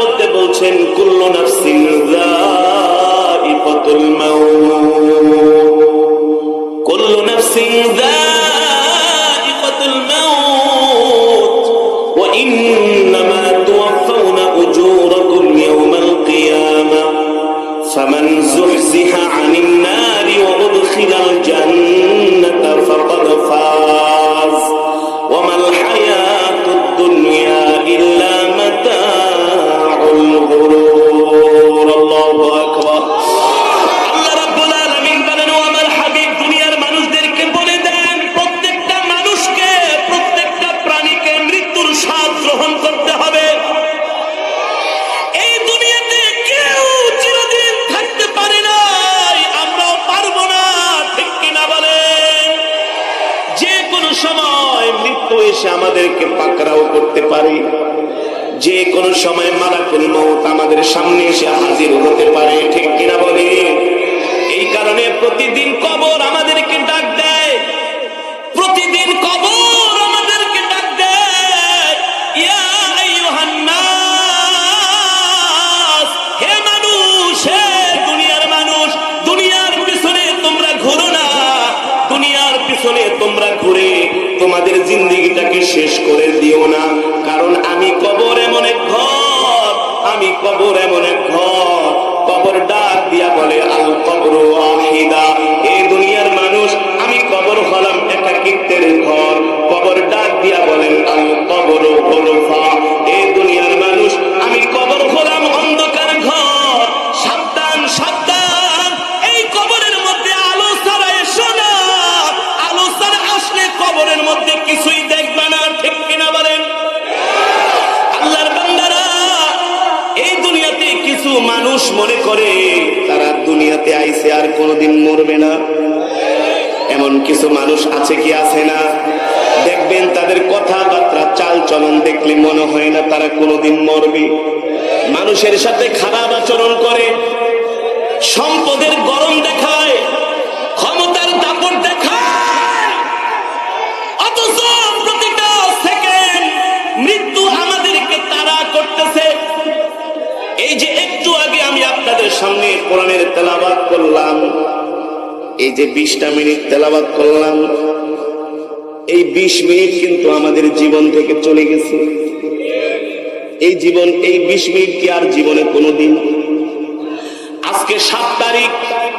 মধ্যে বলছেন কুল্লু নাফসিন যায়িকাতুল মাউত কুল্লু নাফসিন যায়িকাতুল মাউত ওয়া ইন্নামা তুওয়াফাউনা উজুরাকুম ইয়াওমাল কিয়ামা ফামান যুহজিহা আনিন নারি ওয়া উদখিলাল জান্নাতা এসে আমাদেরকে পাকড়াও করতে পারে। যে কোনো সময় মালাকুল মৌত আমাদের সামনে এসে হাজির হতে পারে। জিন্দিগিটাকে শেষ করে দিও না। কারণ আমি কবর এমন এক ঘর, আমি কবর এমন এক ঘর। কবর ডাক দিয়া বলে, আল কবর আহিদা মনে করে, তারা দুনিয়াতে আইসে আর কোনোদিন মরবে না। এমন কিছু মানুষ আছে কি আছে না? দেখবেন তাদের কথাবার্তা চাল চলন দেখলে মনে হয় না তারা কোনোদিন মরবে। মানুষের সাথে খারাপ আচরণ করে, সম্পদের গরম দেখায়, ক্ষমতার দাপট দেখায়। অথচ প্রতিটা সেকেন্ড মৃত্যু আমাদেরকে তারা করতেছে। কোরআনের তেলাবাদ করলাম। এই যে বিশটা মিনিট তেলাবাদ করলাম, এই বিশ মিনিট কিন্তু আমাদের জীবন থেকে চলে গেছে। এই জীবন, এই বিশ মিনিট কি আর জীবনে কোনোদিন? আজকে সাত তারিখ